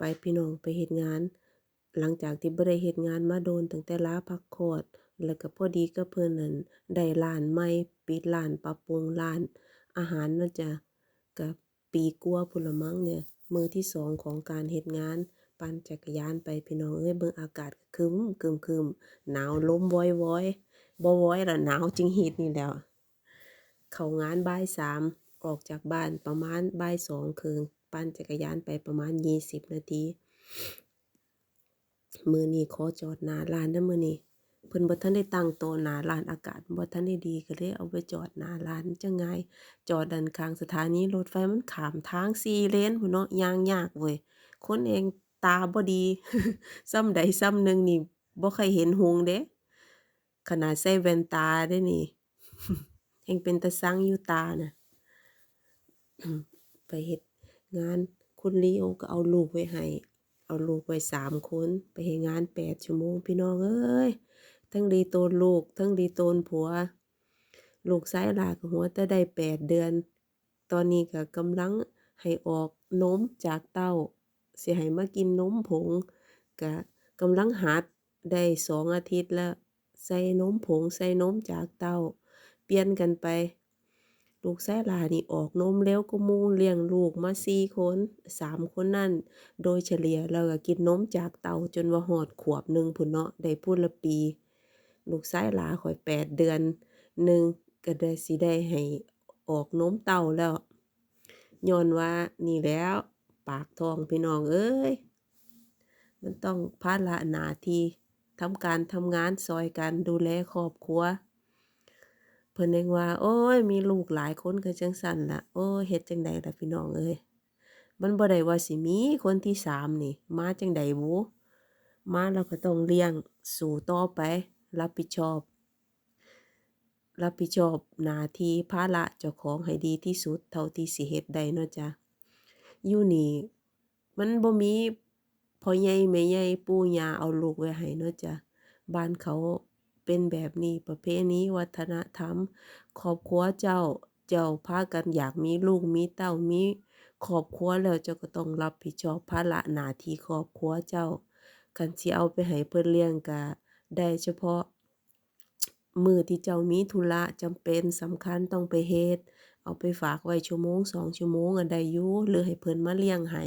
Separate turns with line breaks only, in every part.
ไปพี่น้องไปเฮ็ดงาน หลังจากที่บ่ได้เฮ็ดงานมาโดนตั้งแต่ลาพักคอด แล้วก็พอดีกับเพิ่นนั่นได้ร้านใหม่ปิดร้านปรับปรุงร้าน อาหารเนาะจ้ะก็ปีกัว่าพุ่นลมังเนี่ยมือที่สองของการเฮ็ดงาน ปั่นจักรยานไปพี่น้องเอ้ยเบิ่งอากาศก็ครึ้มครึมหนาวลมว้อยๆบ่ว้อยละหนาวจึงฮิตนี่แล้ว เข้างานบ่ายสามออกจากบ้านประมาณบ่ายสองครึ่ง ปั่นจักรยานไปประมาณ20นาทีมือนี้ขอจอดหน้าร้านเด้อมื้อนี้เพิ่นบ่ทันได้ตั้งโตหน้าร้านอากาศบ่ทันได้ดีก็เลยเอาไปจอดหน้าร้านจังไงจอดด้านข้างสถานีรถไฟมันขามทาง4เลนพู้นเนาะยางยากเว้ยคนเองตาบ่ดีส่ำใดส่ำหนึ่งนี่บ่เคยเห็นหงเดะขนาดใส่แว่นตาเดะนี่แฮ่งเป็นตาซังอยู่ตาน่ะไปเฮ็ด งานคุณลีโอก็เอาลูกไว้ให้เอาลูกไว้สามคนไปเฮ็ดงาน8ชั่วโมงพี่น้องเอ้ยทั้งรีโตนลูก ทั้งรีโตนผัว ลูกชายหลากหัวแต่ได้8เดือน ตอนนี้ก็กำลังให้ออกนมจากเต้าเสิให้มากินนมผงก็กำลังหัดได้สองอาทิตย์แล้ว ใส่นมผงใส่นมจากเต้า เปลี่ยนกันไป ลูกชายหลานี่ออกนมเร็วกว่าหมู่เลี้ยงลูกมาสี่คนสามคนนั้นโดยเฉลี่ยแล้วก็กินนมจากเตาจนว่าฮอดขวบหนึ่งพู้นเนาะได้พู้นละปี ลูกชายหลาข้อยแปดเดือนหนึ่งก็ได้สิได้ให้ออกนมเตาแล้วญ้อนว่านี่แล้ว ปากท้องพี่น้องเอ้ยมันต้องภาระหนาทีทำการทำงานช่วยกันดูแลครอบครัว พิ่นแฮ่งว่า โอ๊ยมีลูกหลายคนก็จังซั้นล่ะ โอ้ยเฮ็ดจังใดล่ะพี่น้องเอ้ยมันบ่ได้ว่าสิมีคนที่สามนี่ มาจังใดบุมาแล้วก็ต้องเลี้ยงสู้ต่อไป รับผิดชอบ รับผิดชอบหน้าที่ภาระเจ้าของให้ดีที่สุด เท่าที่สิเฮ็ดได้เนาะจ้ะอยู่นี่มันบ่มีพ่อใหญ่แม่ใหญ่ปู่ย่าเอาลูกไว้ให้เนาะจ้ะบ้านเขา เป็นแบบนี้ประเพณีวัฒนธรรมครอบครัวเจ้าเจ้าพากันอยากมีลูกมีเต้ามีครอบครัวแล้วเจ้าก็ต้องรับผิดชอบภาระหน้าที่ครอบครัวเจ้าคันสิเอาไปให้เพิ่นเลี้ยงก็ได้เฉพาะ มื้อที่เจ้ามีธุระจำเป็นสำคัญต้องไปเฮ็ด เอาไปฝากไว้ชั่วโมงสองชั่วโมงอะได้อยู่หรือให้เพิ่นมาเลี้ยงให้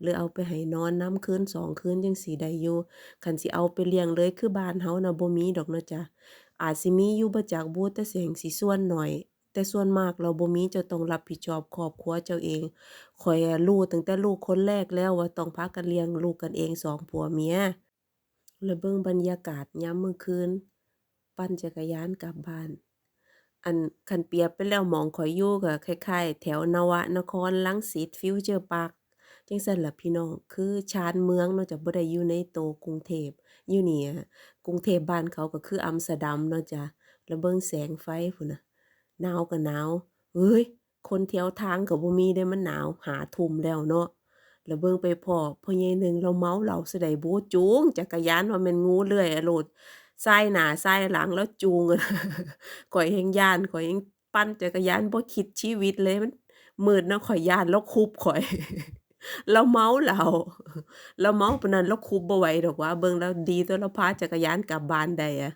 หรือเอาไปให้นอนน้ำคืนสองคืนจังซี้ได้อยู่คันสิเอาไปเลี้ยงเลยคือบ้านเฮานะบ่มีดอกนะจ้ะอาจสิมีอยู่บ่จักบุแต่เสิแฮ่งสิส่วนหน้อย แต่ส่วนมากแล้วบ่มีจ้าต้องรับผิดชอบครอบครัวเจ้าเองข้อยอะรู้ตั้งแต่ลูกคนแรกแล้วว่าต้องพากันเลี้ยงลูกกันเองสองผัวเมียแล้วเบิ่งบรรยากาศยามมื้อคืน ปั่นจักรยานกลับบ้าน อันคันเปรียบไปแล้วมองข้อยอยู่ก็คล้ายๆ แถวนวนครรังสิตฟิวเจอร์ปาร์คจังซั้นล่ะพี่น้อง คือชานเมืองเนาะจ้ะบ่ได้อยู่ในโตกรุงเทพอยู่นี่กรุงเทพบ้านเขาก็คืออัมสเตอร์ดัมเนาะจ้ะแล้วเบิ่งแสงไฟพู้นน่ะหนาวก็หนาวเฮ้ยคนแถวทางก็บ่มีเดะมันหนาวหาทุ่มแล้วเนาะแล้วเบิ่งไปพอพ่อใหญ่หนึ่งเลาเมาเหล้าซะใดบุจูงจักรยานว่าแม่นงูเลื้อยอะโลด ส่หน้าส่หลังแล้วจูงข้อยแฮ่งยานข้อยแฮ่งปั่นจักรยานบ่คิดชีวิตเลยมันมืดเนาะข้อยยานเลาคุบข้อยเลาเมาเหล้าเลาเมาปนั้นเลาคุบบ่ไหวดอกว่าเบิ่งแล้วดีตัวเลาพาจักรยานกลับบ้านได้อะ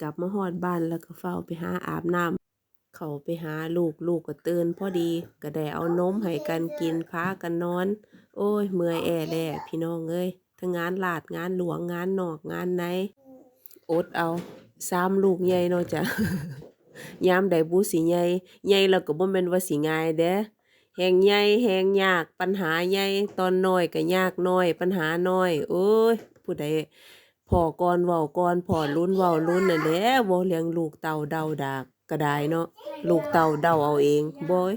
กลับมาฮอดบ้านแล้วก็ฟ้าไปหาอาบน้ำเขาไปหาลูกลูกก็ตื่นพอดีก็ได้เอานมให้กันกินพากันนอน โอ๊ยเมื่อยแอแล้พี่น้องเอ้ยทั้งงานราชงานหลวงงานนอกงานใน อดเอาสามลูกใหญ่เนาะจ้ะยามใดบุสิใหญ่ใหญ่แล้วก็บ่แม่นว่าสิง่ายเดะแฮ่งใหญ่แฮ่งยากปัญหาใหญ่ตอนน้อยก็ยากน้อย ปัญหาน้อยโอ๊ยผู้ใดพ้อก่อนเว้าก่อนพ้อลุ้นเว้าลุ้นนั่นแหละเว้าเรื่องลูกเต้าเดาดากก็ได้เนาะลูกเต้าเดาเอาเองบ๊ย